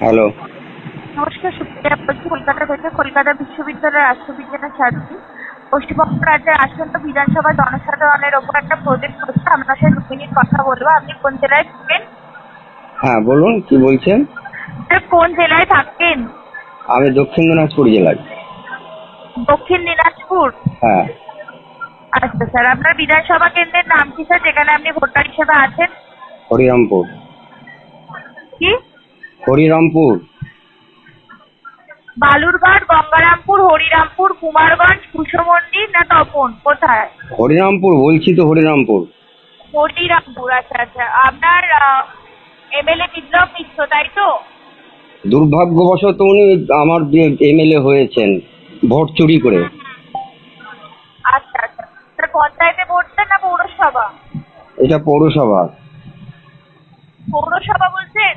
Hello. নমস্কার সুপ্রিয়া বলছি কলকাতা থেকে কলকাতা বিশ্ববিদ্যালয়ের রাষ্ট্রবিজ্ঞানের ছাত্রী পশ্চিমবঙ্গ রাজ্যের আসন্ন বিধানসভা জনসাধারণের ওপর একটা প্রজেক্ট হচ্ছে আপনার সাথে দু মিনিট কথা বলব। আপনি কোন জেলায় থাকেন? হ্যাঁ বলুন কি বলছেন? কোন জেলায় থাকেন? আমি দক্ষিণ দিনাজপুর জেলায়। দক্ষিণ দিনাজপুর? হ্যাঁ। আচ্ছা স্যার আপনার বিধানসভা কেন্দ্রের নাম কি স্যার যেখানে আপনি ভোটার হিসেবে আছেন? হরিরামপুর। কি? হরিরামপুর। বালুরঘাট গঙ্গারামপুর হরিরামপুর কুমারগঞ্জ কুশমন্ডি না তপন? কোথায়? হরিরামপুর বলছি তো হরিরামপুর। হরিরামপুর আচ্ছা আচ্ছা। আপনার এমএলএ বিপ্লব মিশ্র তাই তো? দুর্ভাগ্যবশত উনি আমার এমএলএ হয়েছেন ভোট চুরি করে। আচ্ছা আচ্ছা। পঞ্চায়েতে ভোট দেন না পৌরসভা? এটা পৌরসভা। পৌরসভা বলছেন?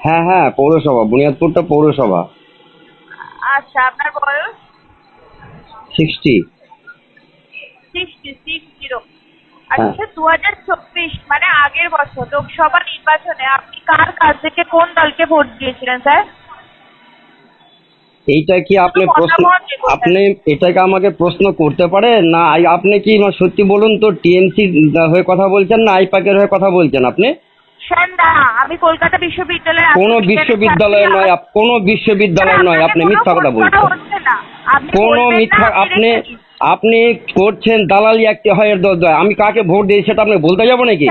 হ্যাঁ হ্যাঁ পৌরসভা বুনিয়াদপুরটা পৌরসভা। আচ্ছা আপনার বয়স? সিক্সটি। Sixty six zero. আচ্ছা দু হাজার চব্বিশ মানে আগের বছর লোকসভা নির্বাচনে আপনি কার কাছ থেকে কোন দলকে ভোট দিয়েছিলেন স্যার? এইটা কি আপনি প্রশ্ন আপনি এটাকে আমাকে প্রশ্ন করতে পারেন না আপনি কি সত্যি বলুন তো টিএমসি হয়ে কথা বলছেন না আইপাকের হয়ে কথা বলছেন আপনি? আমি কলকাতা বিশ্ববিদ্যালয়ের কোনো বিশ্ববিদ্যালয় নয় আপ- কোনো বিশ্ববিদ্যালয় নয় আপনি মিথ্যা কথা বলছেন। কোনো মিথ্যা আপনি আপনি করছেন দালালি একটি হয় এর আমি কাকে ভোট দিয়েছি সেটা আপনি বলতে যাব নাকি?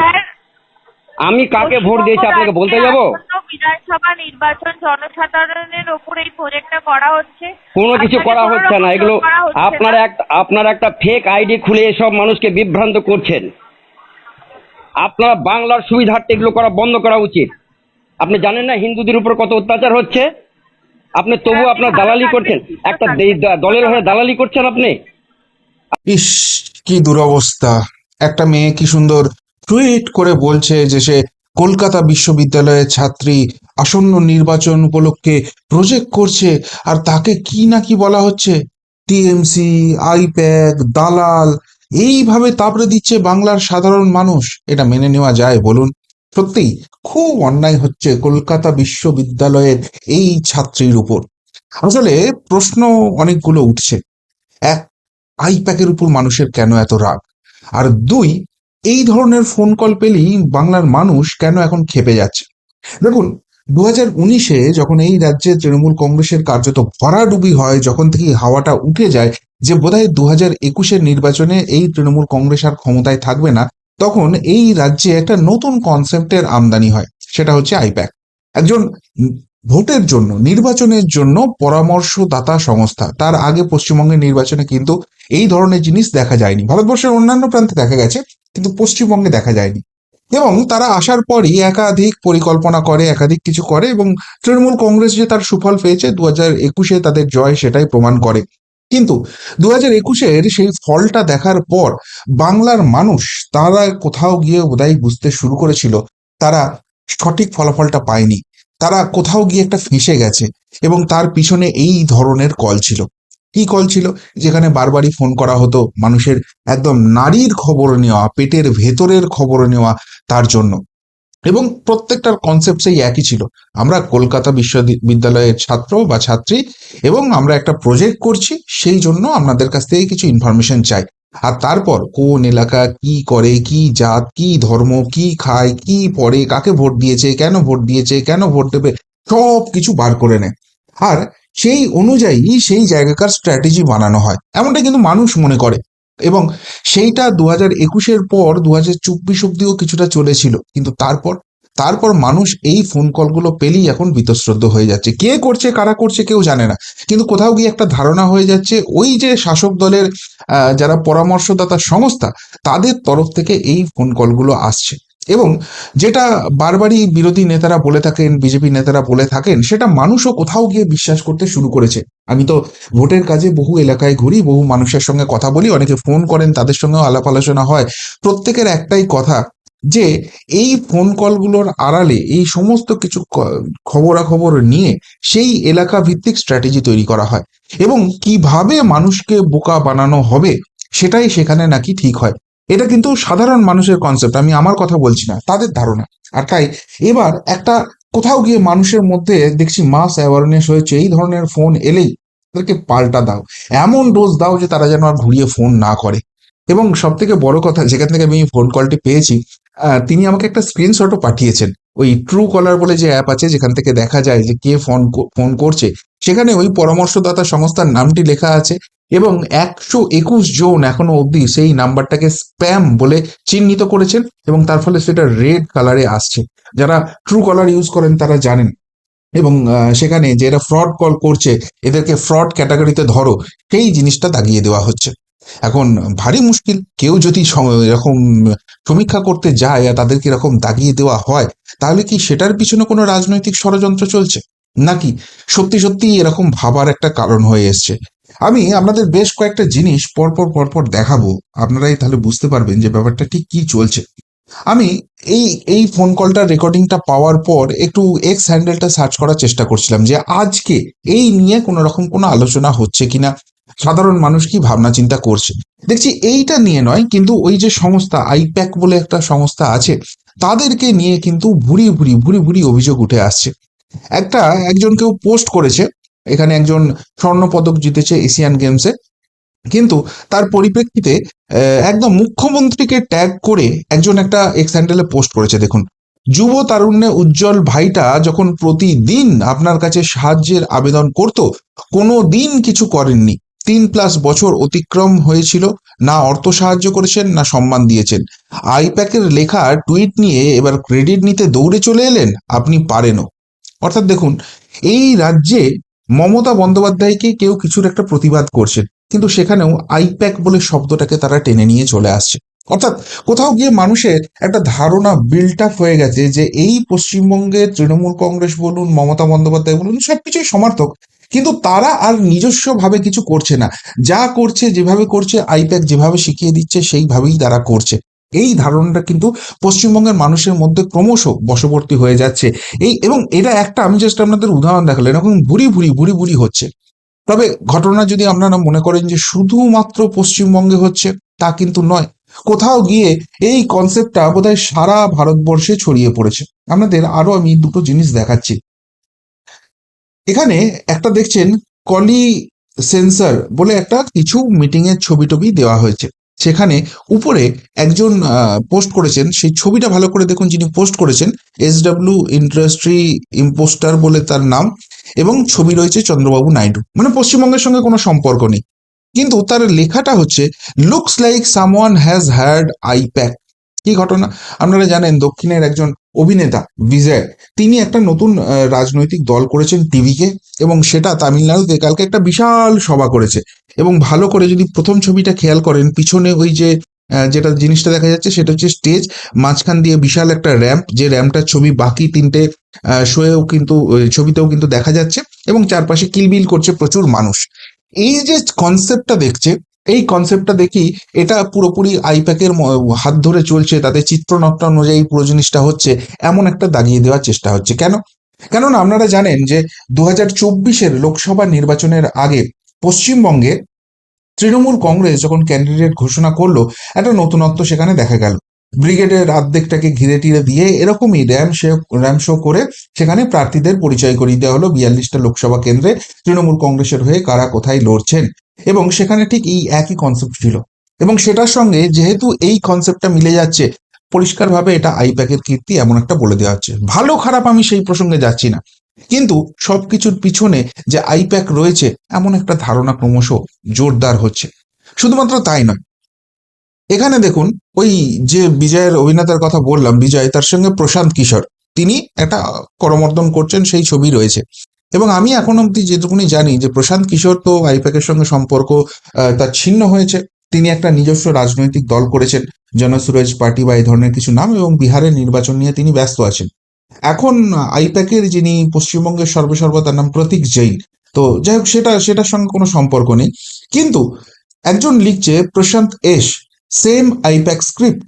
আমি কাকে ভোট দিয়েছি আপনাকে বলতে যাব? বিধানসভা নির্বাচন জনসাধারণের উপর এই প্রজেক্টটা করা হচ্ছে। কোনো কিছু আপনাকে করা কোনো হচ্ছে না রকম এগুলো করা হচ্ছে আপনার না। এক আপনার একটা ফেক আইডি খুলে এসব মানুষকে বিভ্রান্ত করছেন। আপনারা বাংলার সুবিধার্থে এগুলো করা বন্ধ করা উচিত। আপনি জানেন না হিন্দুদের উপর কত অত্যাচার হচ্ছে? আপনি তবু আপনার দালালি করছেন। একটা দলের হয়ে দালালি করছেন আপনি? ইস কি দুরবস্থা। একটা মেয়ে কি সুন্দর টুইট করে বলছে যে সে কলকাতা বিশ্ববিদ্যালয়ের ছাত্রী আসন্ন নির্বাচন উপলক্ষে প্রজেক্ট করছে আর তাকে কি না কি বলা হচ্ছে? টিএমসি আইপ্যাক দালাল এইভাবে তাপড়ে দিচ্ছে বাংলার সাধারণ মানুষ। এটা মেনে নেওয়া যায়, বলুন। সত্যি খুব অন্যায় হচ্ছে কলকাতা বিশ্ববিদ্যালয়ের এই ছাত্রীর উপর। আসলে প্রশ্ন অনেকগুলো উঠছে। এক, আইপ্যাকের উপর মানুষের কেন এত রাগ? আর দুই, এই ধরনের ফোন কল পেলেই বাংলার মানুষ কেন এখন খেপে যাচ্ছে? দেখুন দু হাজার উনিশে যখন এই রাজ্যে তৃণমূল কংগ্রেসের কার্যত ভরাডুবি হয়, যখন থেকে হাওয়াটা উঠে যায় যে বোধহয় দু হাজার একুশের নির্বাচনে এই তৃণমূল কংগ্রেস আর ক্ষমতায় থাকবে না, তখন এই রাজ্যে একটা নতুন কনসেপ্টের আমদানি হয়, সেটা হচ্ছে আইপ্যাক। একজন ভোটের জন্য, নির্বাচনের জন্য পরামর্শদাতা সংস্থা, তার আগে পশ্চিমবঙ্গের নির্বাচনে কিন্তু এই ধরনের জিনিস দেখা যায়নি। ভারতবর্ষের অন্যান্য প্রান্তে দেখা গেছে, কিন্তু পশ্চিমবঙ্গে দেখা যায়নি। এবং তারা আসার পরই একাধিক পরিকল্পনা করে, একাধিক কিছু করে এবং তৃণমূল কংগ্রেস যে তার সুফল পেয়েছে দু হাজার একুশে তাদের জয় সেটাই প্রমাণ করে। কিন্তু দু হাজার একুশের সেই ফলটা দেখার পর বাংলার মানুষ, তারা কোথাও গিয়ে বোধহয় বুঝতে শুরু করেছিল, তারা সঠিক ফলাফলটা পায়নি। তারা কোথাও গিয়ে একটা ফেঁসে গেছে এবং তার পিছনে এই ধরনের কল ছিল। কি কল ছিল? যেখানে বারবারই ফোন করা হতো মানুষের একদম নারীর খবর নেওয়া, পেটের ভেতরের খবর নেওয়া তার জন্য। এবং প্রত্যেকটার কনসেপ্ট সেই একই ছিল। আমরা কলকাতা বিশ্ববিদ্যালয়ের ছাত্র বা ছাত্রী এবং আমরা একটা প্রজেক্ট করছি, সেই জন্য আপনাদের কাছ থেকে কিছু ইনফরমেশন চাই। আর তারপর কোন এলাকা কি করে, কি জাত, কি ধর্ম, কি খায়, কি পড়ে, কাকে ভোট দিয়েছে, কেন ভোট দিয়েছে, কেন ভোট দেবে, সব কিছু বার করে নেয়। আর সেই অনুযায়ী সেই জায়গাকার স্ট্র্যাটেজি বানানো হয়। এমনটা কিন্তু মানুষ মনে করে। এবং সেইটা দু হাজার একুশের পর দু হাজার চব্বিশ অব্দিও কিছুটা চলেছিল। কিন্তু তারপর তারপর মানুষ এই ফোন কলগুলো পেলেই এখন বিতশ্রদ্ধ হয়ে যাচ্ছে। কে করছে, কারা করছে কেউ জানে না। কিন্তু কোথাও গিয়ে একটা ধারণা হয়ে যাচ্ছে, ওই যে শাসক দলের যারা পরামর্শদাতা সংস্থা, তাদের তরফ থেকে এই ফোন কলগুলো আসছে। এবং যেটা বারবারই বিরোধী নেতারা বলে থাকেন, বিজেপি নেতারা বলে থাকেন, সেটা মানুষও কোথাও গিয়ে বিশ্বাস করতে শুরু করেছে। আমি তো ভোটের কাজে বহু এলাকায় ঘুরি, বহু মানুষের সঙ্গে কথা বলি, অনেকে ফোন করেন, তাদের সঙ্গেও আলাপ আলোচনা হয়। প্রত্যেকের একটাই কথা যে, এই ফোন কলগুলোর আড়ালে এই সমস্ত কিছু খবরাখবর নিয়ে সেই এলাকা ভিত্তিক স্ট্র্যাটেজি তৈরি করা হয়। এবং কীভাবে মানুষকে বোকা বানানো হবে, সেটাই সেখানে নাকি ঠিক হয়। এটা কিন্তু সাধারণ মানুষের কনসেপ্ট আমি আমার কথা বলছি না, তাদের ধারণা। আর তাই, এবার একটা কোথাও গিয়ে মানুষের মধ্যে দেখছি মাস অ্যাওয়ারনেস হয়েছে, এই ধরনের ফোন এলেই তাদেরকে পাল্টা দাও। এমন ডোজ দাও যে তারা যেন আর ঘুরিয়ে ফোন না করে। এবং সব থেকে বড় কথা, যেখান থেকে আমি ফোন কলটি পেয়েছি তিনি আমাকে একটা স্ক্রিনশটও পাঠিয়েছেন। ওই ট্রু কলার বলে যে অ্যাপ আছে, যেখান থেকে দেখা যায় যে কে ফোন ফোন করছে, সেখানে ওই পরামর্শদাতা সংস্থার নামটি লেখা আছে এবং একশো একুশ জন এখনও অবধি সেই নাম্বারটাকে স্প্যাম বলে চিহ্নিত করেছেন এবং তার ফলে সেটা রেড কালারে আসছে। যারা ট্রু কলার ইউজ করেন তারা জানেন। এবং সেখানে যে এরা ফ্রড কল করছে, এদেরকে ফ্রড ক্যাটাগরিতে ধরো, সেই জিনিসটা দাগিয়ে দেওয়া হচ্ছে। এখন ভারী মুশকিল, কেউ যদি এরকম সমীক্ষা করতে যায় আর তাদেরকে এরকম দাগিয়ে দেওয়া হয়, তাহলে কি সেটার পিছনে কোনো রাজনৈতিক ষড়যন্ত্র চলছে? নাকি সত্যি সত্যি এরকম ভাবার একটা কারণ হয়ে এসছে? আমি আপনাদের বেশ কয়েকটা জিনিস পরপর পরপর দেখাবো। আপনারাই তাহলে বুঝতে পারবেন যে ব্যাপারটা ঠিক কি চলছে। আমি এই এই ফোন কলটার রেকর্ডিংটা পাওয়ার পর একটু এক্স হ্যান্ডেলটা সার্চ করার চেষ্টা করছিলাম যে আজকে এই নিয়ে কোনো রকম কোনো আলোচনা হচ্ছে কিনা? সাধারণ মানুষ কি ভাবনা চিন্তা করছে? দেখছি এইটা নিয়ে নয়, কিন্তু ওই যে সংস্থা আইপ্যাক বলে একটা সংস্থা আছে, তাদেরকে নিয়ে কিন্তু ভুরি ভুরি ভুরি ভুরি অভিযোগ উঠে আসছে। একটা একজন কেউ পোস্ট করেছে এখানে একজন স্বর্ণ পদক জিতেছে এশিয়ান গেমসে। কিন্তু তার পরিপ্রেক্ষিতে একদম মুখ্যমন্ত্রীকে ট্যাগ করে একজন একটা এক্স হ্যান্ডেলে পোস্ট করেছে, দেখুন। যুব তারুণ্যে উজ্জ্বল ভাইটা যখন প্রতিদিন আপনার কাছে সাহায্যের আবেদন করত, কোনো দিন কিছু করেননি। তিন প্লাস বছর অতিক্রম হয়েছিল, না অর্থ সাহায্য করেছেন, না সম্মান দিয়েছেন। আইপ্যাকের লেখা টুইট নিয়ে এবার ক্রেডিট নিতে দৌড়ে চলে এলেন, আপনি পারেনও। অর্থাৎ দেখুন, এই রাজ্যে মমতা বন্দ্যোপাধ্যায়কে কেউ কিছুর একটা প্রতিবাদ করছেন কিন্তু সেখানেও আইপ্যাক বলে শব্দটাকে তারা টেনে নিয়ে চলে আসছে। অর্থাৎ কোথাও গিয়ে মানুষের একটা ধারণা বিল্ট আপ হয়ে গেছে যে এই পশ্চিমবঙ্গের তৃণমূল কংগ্রেস বলুন, মমতা বন্দ্যোপাধ্যায় বলুন সবকিছুই সমর্থক, কিন্তু তারা আর নিজস্বভাবে কিছু করছে না। যা করছে, যেভাবে করছে, আইপ্যাক যেভাবে শিখিয়ে দিচ্ছে, সেইভাবেই তারা করছে। এই ধারণাটা কিন্তু পশ্চিমবঙ্গের মানুষের মধ্যে ক্রমশ বশবর্তী হয়ে যাচ্ছে। এই এবং এটা একটা, আমি জাস্ট আপনাদের উদাহরণ দেখালাম, এরকম ভুরি ভুরি ভুরি ভুরি হচ্ছে। তবে ঘটনা যদি আপনারা মনে করেন যে শুধুমাত্র পশ্চিমবঙ্গে হচ্ছে, তা কিন্তু নয়। কোথাও গিয়ে এই কনসেপ্টটা বোধহয় সারা ভারতবর্ষে ছড়িয়ে পড়েছে। আপনাদের আরও আমি দুটো জিনিস দেখাচ্ছি। এখানে একটা দেখছেন, কলি সেন্সর বলে একটা কিছু মিটিং এর ছবি টবি দেওয়া হয়েছে। সেখানে উপরে একজন পোস্ট করেছেন। সেই ছবিটা ভালো করে দেখুন যিনি পোস্ট করেছেন এস ডাব্লিউ ইন্ডাস্ট্রি ইম্পোস্টার বলে তার নাম এবং ছবি রয়েছে চন্দ্রবাবু নাইডু। মানে পশ্চিমবঙ্গের সঙ্গে কোনো সম্পর্ক নেই। কিন্তু তার লেখাটা হচ্ছে looks like someone has had IPAC কি ঘটনা? আপনারা জানেন দক্ষিণের একজন অভিনেতা, বিজয়, তিনি একটা নতুন রাজনৈতিক দল করেছেন টিভিকে এবং সেটা তামিলনাড়ুতে কালকে একটা বিশাল সভা করেছে এবং ভালো করে যদি প্রথম ছবিটা খেয়াল করেন, পিছনে ওই যে যেটা জিনিসটা দেখা যাচ্ছে সেটা হচ্ছে স্টেজ, মাঝখান দিয়ে বিশাল একটা র্যাম্প, যে র্যাম্পটার ছবি বাকি তিনটে শোয়েও কিন্তু ছবিতেও কিন্তু দেখা যাচ্ছে এবং চারপাশে কিলবিল করছে প্রচুর মানুষ। এই যে কনসেপ্টটা দেখছে এই কনসেপ্টটা দেখি, এটা পুরোপুরি আইপ্যাকের হাত ধরে চলছে তাদের চিত্রনাট্য অনুযায়ী পুরো জিনিসটা হচ্ছে, এমন একটা দাগিয়ে দেওয়ার চেষ্টা হচ্ছে। কেন? কেননা আপনারা জানেন যে দু হাজার চব্বিশের লোকসভা নির্বাচনের আগে পশ্চিমবঙ্গে তৃণমূল কংগ্রেস যখন ক্যান্ডিডেট ঘোষণা করল, একটা নতুনত্ব সেখানে দেখা গেল। ব্রিগেডের অর্ধেকটাকে ঘিরে টিরে দিয়ে এরকমই র্যাম শো র্যাম শো করে সেখানে প্রার্থীদের পরিচয় করিয়ে দেওয়া হলো বিয়াল্লিশটা লোকসভা কেন্দ্রে। তৃণমূল কংগ্রেসের হয়ে কারা কোথায় লড়ছেন? এবং সেখানে ঠিক এই একই কনসেপ্ট ছিল। এবং সেটার সঙ্গে যেহেতু এই কনসেপ্টটা মিলে যাচ্ছে, পরিষ্কারভাবে এটা আইপ্যাকের কীর্তি এমন একটা বলে দেওয়া হচ্ছে। ভালো খারাপ আমি সেই প্রসঙ্গে যাচ্ছি না। কিন্তু সবকিছুর পিছনে যে আইপ্যাক রয়েছে, এমন একটা ধারণা ক্রমশ জোরদার হচ্ছে। শুধুমাত্র তাই নয়, এখানে দেখুন, ওই যে বিজয়ের অভিনেতার কথা বললাম, বিজয়, তার সঙ্গে প্রশান্ত কিশোর, তিনি একটা করমর্দন করছেন, সেই ছবি রয়েছে। এবং আমি এখন অব্দি যেটুকুনি জানি যে প্রশান্ত কিশোর তো আইপ্যাকের সঙ্গে সম্পর্ক তার ছিন্ন হয়েছে। তিনি একটা নিজস্ব রাজনৈতিক দল করেছেন জনসুরজ পার্টি বা এই ধরনের কিছু নাম এবং বিহারের নির্বাচন নিয়ে তিনি ব্যস্ত আছেন। এখন আইপ্যাকের যিনি পশ্চিমবঙ্গের সর্বসর্বা, তার নাম প্রতীক জৈন। তো যাই হোক, সেটা, সেটার সঙ্গে কোনো সম্পর্ক নেই। কিন্তু একজন লিখছে Prashant as same IPAC script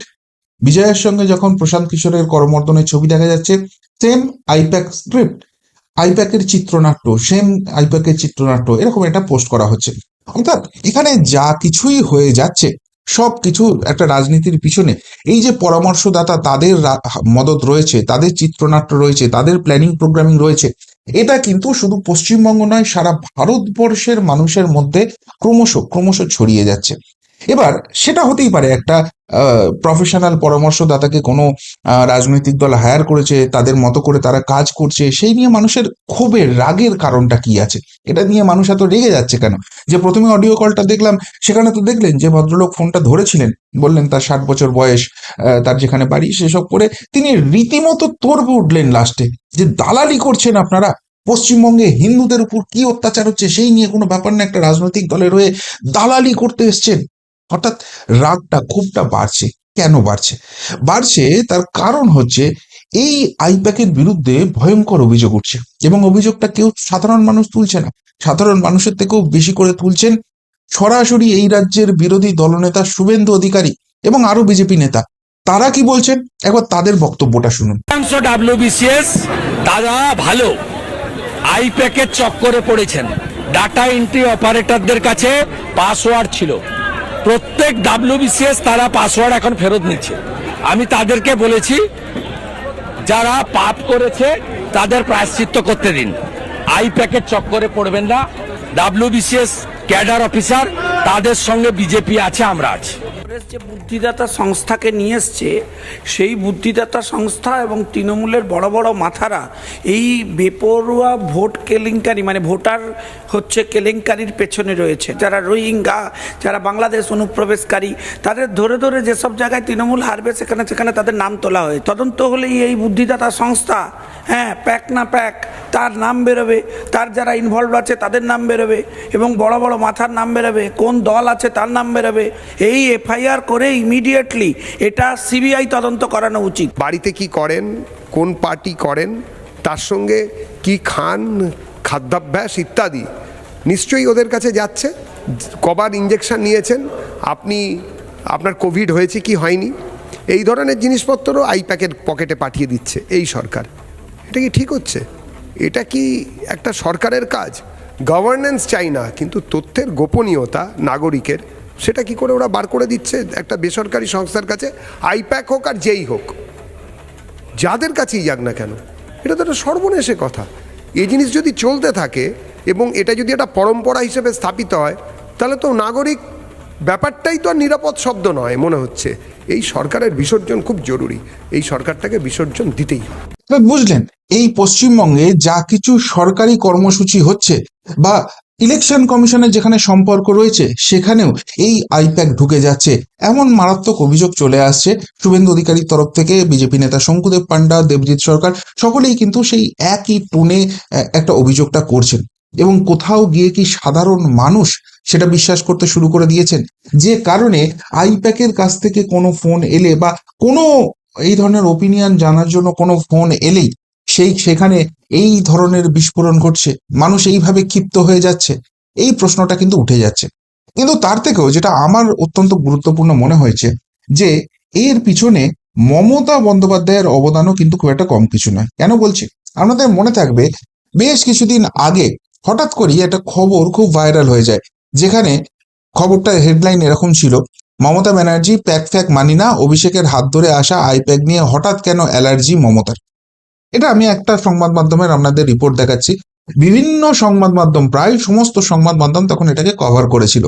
বিজয়ের সঙ্গে যখন প্রশান্ত কিশোরের করমর্দনের ছবি দেখা যাচ্ছে সেম আইপ্যাক স্ক্রিপ্ট আইপ্যাকের চিত্রনাট্য, সেম আইপ্যাকের চিত্রনাট্য এরকম একটা পোস্ট করা হচ্ছে। অর্থাৎ এখানে যা কিছুই হয়ে যাচ্ছে, সব কিছু একটা রাজনীতির পিছনে। এই যে পরামর্শদাতা তাদের মদত রয়েছে, তাদের চিত্রনাট্য রয়েছে, তাদের প্ল্যানিং প্রোগ্রামিং রয়েছে, এটা কিন্তু শুধু পশ্চিমবঙ্গ নয়, সারা ভারতবর্ষের মানুষের মধ্যে ক্রমশ ক্রমশ ছড়িয়ে যাচ্ছে। এবার সেটা হতেই পারে একটা প্রফেশনাল পরামর্শদাতাকে কোনো রাজনৈতিক দল হায়ার করেছে, তাদের মতো করে তারা কাজ করছে, সেই নিয়ে মানুষের ক্ষোভের রাগের কারণটা কি আছে? এটা নিয়ে মানুষ এত রেগে যাচ্ছে কেন? যে প্রথমে অডিও কলটা দেখলাম, সেখানে তো দেখলেন যে ভদ্রলোক ফোনটা ধরেছিলেন, বললেন তার ষাট বছর বয়স তার যেখানে বাড়ি সেসব করে তিনি রীতিমতো তোরবে উঠলেন লাস্টে যে দালালি করছেন আপনারা, পশ্চিমবঙ্গে হিন্দুদের উপর কি অত্যাচার হচ্ছে, সেই নিয়ে কোনো ব্যাপার না, একটা রাজনৈতিক দলের হয়ে দালালি করতে এসছেন। হঠাৎ রাগটা ক্ষোভটা বাড়ছে। কেন বাড়ছে? বাড়ছে তার কারণ হচ্ছে এই আইপ্যাকের বিরুদ্ধে ভয়ঙ্কর অভিযোগ উঠছে এবং অভিযোগটা কেউ সাধারণ মানুষ তুলছে না। সাধারণ মানুষের থেকেও বেশি করে তুলছেন সরাসরি এই রাজ্যের বিরোধী দলনেতা শুভেন্দু অধিকারী এবং আরও বিজেপি নেতা। তারা কি বলছেন? একবার তাদের বক্তব্যটা শুনুন। ডাব্লিউবিসিএস তারা ভালো। আইপ্যাকের চক্করে পড়েছেন। ডাটা এন্ট্রি অপারেটরদের কাছে পাসওয়ার্ড ছিল। প্রত্যেক ডাব্লিউবিসিএস তারা পাসওয়ার্ড এখন ফেরত নিচ্ছে। আমি তাদেরকে বলেছি, যারা পাপ করেছে, তাদের প্রায়শ্চিত্ত করতে দিন। আই প্যাকেট চক্করে পড়বেন না। ডাব্লিউবিসিএস ক্যাডার অফিসার, তাদের সঙ্গে বিজেপি আছে, আমরা আছি। কংগ্রেস যে বুদ্ধিদাতা সংস্থাকে নিয়ে এসছে, সেই বুদ্ধিদাতা সংস্থা এবং তৃণমূলের বড় বড় মাথারা এই বেপরোয়া ভোট কেলেঙ্কারি মানে ভোটার হচ্ছে কেলেঙ্কারির পেছনে রয়েছে। যারা রোহিঙ্গা, যারা বাংলাদেশ অনুপ্রবেশকারী, তাদের ধরে ধরে যেসব জায়গায় তৃণমূল হারবে, সেখানে সেখানে তাদের নাম তোলা হয়। তদন্ত হলেই এই বুদ্ধিদাতা সংস্থা হ্যাঁ প্যাক না প্যাক, তার নাম বেরোবে। তার যারা ইনভলভ আছে, তাদের নাম বেরোবে। এবং বড় বড় মাথার নাম বেরোবে। কোন দল আছে, তার নাম বেরোবে। এই এফআইআর করে ইমিডিয়েটলি এটা সিবিআই তদন্ত করানো উচিত। বাড়িতে কি করেন? কোন পার্টি করেন? তার সঙ্গে কি খান? খাদ্যাভ্যাস ইত্যাদি। নিশ্চয়ই ওদের কাছে যাচ্ছে। কবার ইঞ্জেকশন নিয়েছেন। আপনি, আপনার কোভিড হয়েছে কি হয়নি? এই ধরনের জিনিসপত্রও আইপ্যাকের পকেটে পাঠিয়ে দিচ্ছে এই সরকার। এটা কি ঠিক হচ্ছে? এটা কি একটা সরকারের কাজ? গভর্নেন্স চাই না, কিন্তু তথ্যের গোপনীয়তা নাগরিকের সেটা কি করে ওরা বার করে দিচ্ছে? একটা বেসরকারি সংস্থার কাছে, আইপ্যাক হোক আর যেই হোক। যাদের কাছেই যাক না কেন? এটা তো একটা সর্বনেশে কথা। এই জিনিস যদি চলতে থাকে এবং এটা যদি একটা পরম্পরা হিসেবে স্থাপিত হয়, তাহলে তো নাগরিক ব্যাপারটাই তো আর নিরাপদ শব্দ নয় মনে হচ্ছে। এই সরকারের বিসর্জন খুব জরুরি। এই সরকারটাকে বিসর্জন দিতেই বুঝলেন, এই পশ্চিমবঙ্গে যা কিছু সরকারি কর্মসূচি হচ্ছে বা ইলেকশন কমিশনের যেখানে সম্পর্ক রয়েছে, সেখানেও এই আইপ্যাক ঢুকে যাচ্ছে। এমন মারাত্মক অভিযোগ চলে আসছে। শুভেন্দু অধিকারীর তরফ থেকে বিজেপি নেতা শঙ্কুদেব পান্ডা দেবজিৎ সরকার, সকলেই কিন্তু সেই একই টোনে একটা অভিযোগটা করছেন। এবং কোথাও গিয়ে কি সাধারণ মানুষ সেটা বিশ্বাস করতে শুরু করে দিয়েছেন? যে কারণে আইপ্যাকের কাছ থেকে কোনো ফোন এলে বা কোনো এই ধরনের ওপিনিয়ন জানার জন্য কোনো ফোন এলেই সেই সেখানে এই ধরনের বিস্ফোরণ ঘটছে। মানুষ এইভাবে ক্ষিপ্ত হয়ে যাচ্ছে। এই প্রশ্নটা কিন্তু উঠে যাচ্ছে। কিন্তু তার থেকেও যেটা আমার অত্যন্ত গুরুত্বপূর্ণ মনে হয়েছে যে, এর পিছনে মমতা বন্দ্যোপাধ্যায়ের অবদানও কিন্তু খুব একটা কম কিছু নয়। কেন বলছি? আপনাদের মনে থাকবে, বেশ কিছুদিন আগে হঠাৎ করেই একটা খবর খুব ভাইরাল হয়ে যায়, যেখানে খবরটা হেডলাইন এরকম ছিল, মমতা ব্যানার্জি প্যাক ফ্যাক মানি না, অভিষেকের হাত ধরে আসা আইপ্যাক নিয়ে হঠাৎ কেন অ্যালার্জি মমতার। এটা আমি একটা সংবাদ মাধ্যমের আপনাদের রিপোর্ট দেখাচ্ছি। বিভিন্ন সংবাদ মাধ্যম, প্রায় সমস্ত সংবাদ মাধ্যম তখন এটাকে কভার করেছিল।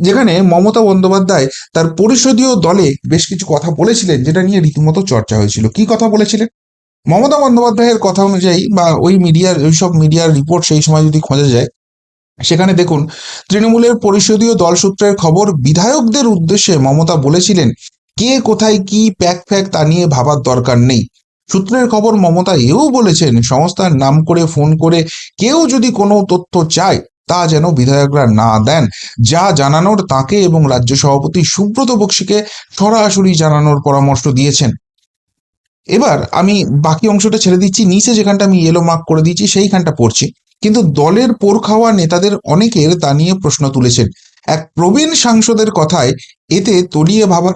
যেখানে মমতা বন্দ্যোপাধ্যায় তার পরিষদীয় দলে বেশ কিছু কথা বলেছিলেন, যেটা নিয়ে রীতিমতো চর্চা হয়েছিল। কি কথা বলেছিলেন? মমতা বন্দ্যোপাধ্যায়ের কথা অনুযায়ী বা ওই মিডিয়ার ওইসব মিডিয়ার রিপোর্ট সেই সময় যদি খোঁজা যায়, সেখানে দেখুন, তৃণমূলের পরিষদীয় দল সূত্রের খবর, বিধায়কদের উদ্দেশ্যে মমতা বলেছিলেন, কে কোথায় কি প্যাক ফ্যাক তা নিয়ে ভাবার দরকার নেই। সূত্রের খবর মমতা এও বলেছেন, সংস্থার নাম করে ফোন করে কেউ যদি কোনো তথ্য চায়, তা যেন বিধায়করা না দেন। যা জানানোর তাকে এবং রাজ্য সভাপতি সুব্রত বক্সিকে সরাসরি জানানোর পরামর্শ দিয়েছেন। এবার আমি বাকি অংশটা ছেড়ে দিচ্ছি, নিচে যেখানটা আমি ইয়েলো মার্ক করে দিয়েছি সেইখানটা পড়ছি। কিন্তু দলের পোর খাওয়া নেতাদের অনেকের তা নিয়ে প্রশ্ন তুলেছেন। এক প্রবীণ সাংসদের কথায়, এতে তলিয়ে ভাবার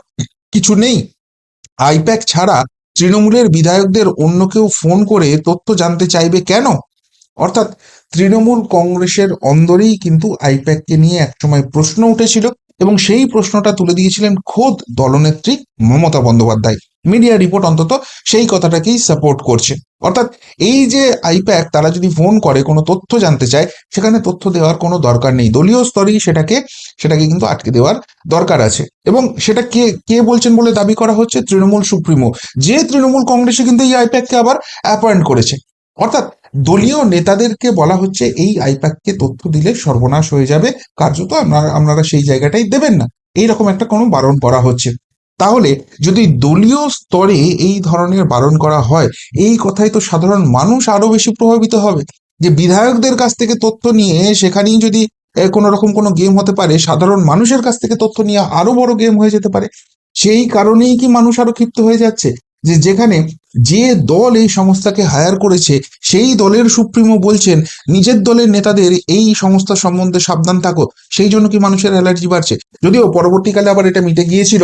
কিছু নেই। আইপ্যাক ছাড়া তৃণমূলের বিধায়কদের অন্য কেউ ফোন করে তথ্য জানতে চাইবে কেন? অর্থাৎ তৃণমূল কংগ্রেসের অন্দরেই কিন্তু আইপ্যাককে নিয়ে একসময় প্রশ্ন উঠেছিল এবং সেই প্রশ্নটা তুলে দিয়েছিলেন খোদ দলনেত্রী মমতা বন্দ্যোপাধ্যায়। মিডিয়া রিপোর্ট অন্তত সেই কথাটাকেই সাপোর্ট করছে। অর্থাৎ এই যে আইপ্যাক তারা যদি ফোন করে, কোনো তথ্য জানতে চায়, সেখানে তথ্য দেওয়ার কোনো দরকার নেই। দলীয় স্তরেই সেটাকে সেটাকে কিন্তু আটকে দেওয়ার দরকার আছে। এবং সেটা কে কে বলছেন বলে দাবি করা হচ্ছে? তৃণমূল সুপ্রিমো। যে তৃণমূল কংগ্রেসে কিন্তু এই আইপ্যাককে আবার অ্যাপয়েন্ট করেছে। অর্থাৎ দলীয় নেতাদেরকে বলা হচ্ছে, এই আইপ্যাককে তথ্য দিলে সর্বনাশ হয়ে যাবে। কার্যত আপনারা আপনারা সেই জায়গাটাই দেবেন না। এইরকম একটা কোনো বারণ করা হচ্ছে। তাহলে যদি দলীয় স্তরে এই ধরনের বারণ করা হয়, এই কথাই তো সাধারণ মানুষ আরও বেশি প্রভাবিত হবে। যে বিধায়কদের কাছ থেকে তথ্য নিয়ে সেখানেই যদি কোনো রকম কোনো গেম হতে পারে, সাধারণ মানুষের কাছ থেকে তথ্য নিয়ে আরও বড় গেম হয়ে যেতে পারে। সেই কারণেই কি মানুষ আরও ক্ষিপ্ত হয়ে যাচ্ছে? যে যেখানে যে দল এই সংস্থাকে হায়ার করেছে, সেই দলের সুপ্রিমো বলছেন, নিজের দলের নেতাদের এই সংস্থা সম্বন্ধে সাবধান থাকো, সেই জন্য কি মানুষের অ্যালার্জি বাড়ছে? যদিও পরবর্তীকালে আবার এটা মিটে গিয়েছিল।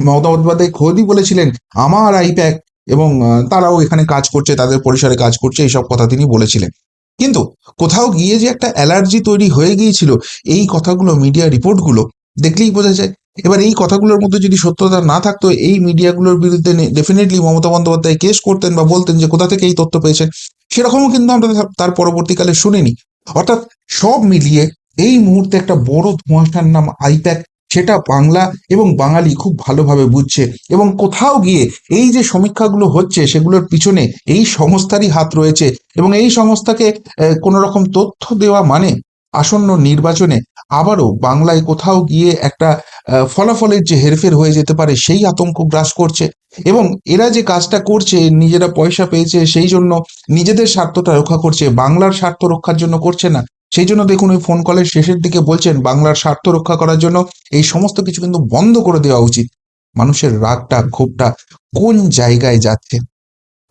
মমতা বন্দ্যোপাধ্যায় খোদই বলেছিলেন, আমার আইপ্যাক এবং তারাও এখানে কাজ করছে, তাদের পরিসরে কাজ করছে এইসব কথা তিনি বলেছিলেন। কিন্তু কোথাও গিয়ে যে একটা অ্যালার্জি তৈরি হয়ে গিয়েছিল, এই কথাগুলো মিডিয়া রিপোর্টগুলো দেখলেই বোঝা যায়। এবার এই কথাগুলোর মধ্যে যদি সত্যতা না থাকতো, এই মিডিয়াগুলোর বিরুদ্ধে ডেফিনেটলি মমতা বন্দ্যোপাধ্যায় কেস করতেন বা বলতেন যে, কোথা থেকে এই তথ্য পেয়েছেন? সেরকমও কিন্তু আমরা তার- পরবর্তীকালে শুনিনি। অর্থাৎ সব মিলিয়ে এই মুহূর্তে একটা বড় ধোঁয়াশার নাম আইপ্যাক সেটা বাংলা এবং বাঙালি খুব ভালোভাবে বুঝছে। এবং কোথাও গিয়ে এই যে সমীক্ষাগুলো হচ্ছে সেগুলোর পিছনে এই সংস্থারই হাত রয়েছে এবং এই সংস্থাকে কোনো রকম তথ্য দেওয়া মানে আসন্ন নির্বাচনে আবারও বাংলায় কোথাও গিয়ে একটা ফলাফলের যে হেরফের হয়ে যেতে পারে সেই আতঙ্ক গ্রাস করছে। এবং এরা যে কাজটা করছে, নিজেরা পয়সা পেয়েছে, সেই জন্য নিজেদের স্বার্থটা রক্ষা করছে, বাংলার স্বার্থ রক্ষার জন্য করছে না। সেই জন্য দেখুন ওই ফোন কলের শেষের দিকে বলছেন, বাংলার স্বার্থ রক্ষা করার জন্য এই সমস্ত কিছু কিন্তু বন্ধ করে দেওয়া উচিত। মানুষের রাগটা, ক্ষোভটা কোন জায়গায় যাচ্ছে?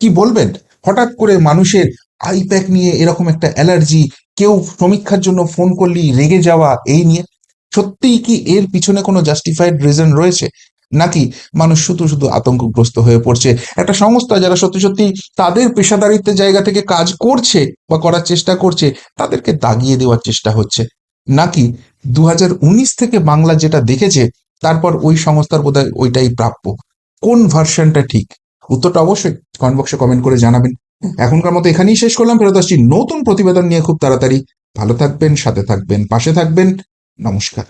কি বলবেন? হঠাৎ করে মানুষের আইপ্যাক নিয়ে এরকম একটা অ্যালার্জি, কেউ সমীক্ষার জন্য ফোন করলেই রেগে যাওয়া, এই নিয়ে সত্যিই কি এর পিছনে কোনো জাস্টিফাইড রিজন রয়েছে? নাকি মানুষ শুধু শুধু আতঙ্কগ্রস্ত হয়ে পড়ছে? একটা সংস্থা যারা সত্যি সত্যি তাদের পেশাদারিত্বের জায়গা থেকে কাজ করছে বা করার চেষ্টা করছে, তাদেরকে দাগিয়ে দেওয়ার চেষ্টা হচ্ছে। নাকি দু হাজার উনিশ থেকে বাংলা যেটা দেখেছে, তারপর ওই সংস্থার বোধহয় ওইটাই প্রাপ্য। কোন ভার্সনটা ঠিক? উত্তরটা অবশ্যই কমেন্ট বক্সে কমেন্ট করে জানাবেন। এখনকার মতো এখানেই শেষ করলাম। ফেরত আসছি নতুন প্রতিবেদন নিয়ে খুব তাড়াতাড়ি। ভালো থাকবেন, সাথে থাকবেন, পাশে থাকবেন। নমস্কার।